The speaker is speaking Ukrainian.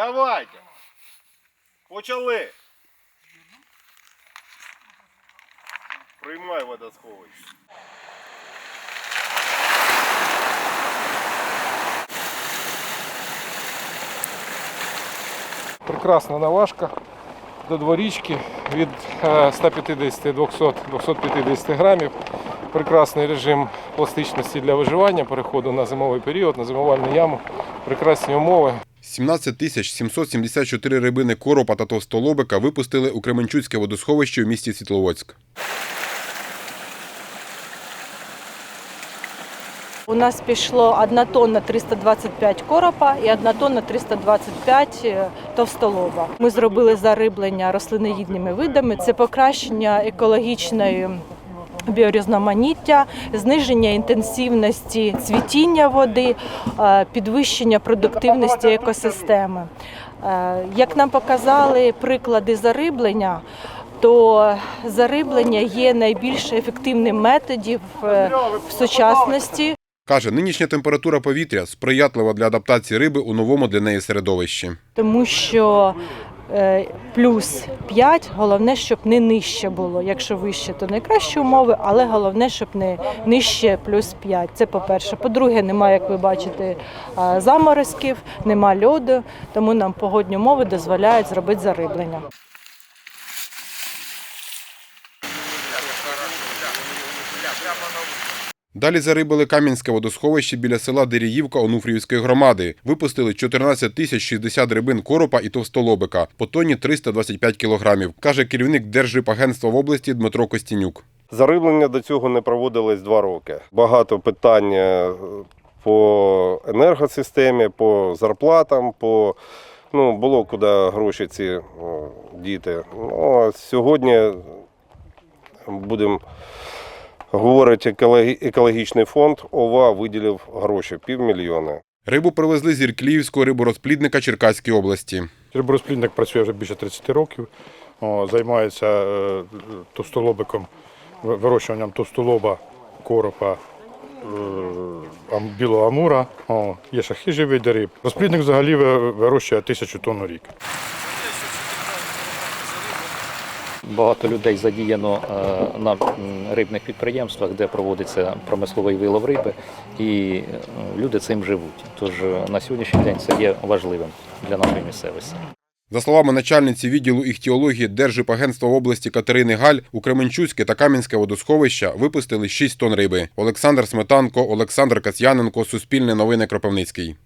Давайте. Почали. Приймай водосховище. Прекрасна наважка до дворічки від е, 150 200 250 грамів. Прекрасний режим пластичності для виживання, переходу на зимовий період, на зимувальну яму. Прекрасні умови. 17 тисяч 774 рибини коропа та товстолобика випустили у Кременчуцьке водосховище у місті Світловодськ. У нас пішло 1 тонна 325 коропа і 1 тонна 325 товстолоба. Ми зробили зариблення рослиноїдними видами. Це покращення екологічної біорізноманіття, зниження інтенсивності цвітіння води, е, підвищення продуктивності екосистеми. Е, Як нам показали приклади зариблення, то зариблення є найбільш ефективним методів е, в сучасності. Каже, нинішня температура повітря сприятлива для адаптації риби у новому для неї середовищі. тому що плюс 5, головне, щоб не нижче було. Якщо вище, то найкращі умови, але головне, щоб не нижче плюс 5. Це по-перше. По-друге, немає, як ви бачите, заморозків, нема льоду, тому нам погодні умови дозволяють зробити зариблення. Далі зарибили Кам'янське водосховище біля села Деріївка Онуфріївської громади. Випустили 14 тисяч 60 рибин коропа і товстолобика по тонні 325 кілограмів, каже керівник Держрибагентства в області Дмитро Костінюк. Зариблення до цього не проводилось два роки. Багато питань е, по енергосистемі, по зарплатам, по ну, було куди гроші ці діти. Ну, а сьогодні будемо екологі- екологічний фонд. ОВА виділив гроші півмільйона. Рибу привезли з Іркліївського риборозплідника Черкаської області. Риборозплідник працює вже більше 30 років, о, займається е, товстолобиком, вирощуванням товстолоба, коропа, е, ам- білого амура, о, є ще хижі види риб. Розплідник взагалі вирощує тисячу тонн у рік. Багато людей задіяно е, на рибних підприємствах, де проводиться промисловий вилов риби, і е, люди цим живуть. Тож е, на сьогоднішній день це є важливим для нашої місцевості. За словами начальниці відділу іхтіології Держрибагентства області Катерини Галь, у Кременчуцьке та Кам'янське водосховища випустили 6 тонн риби. Олександр Сметанко, Олександр Касьяненко, Суспільне новини Кропивницький.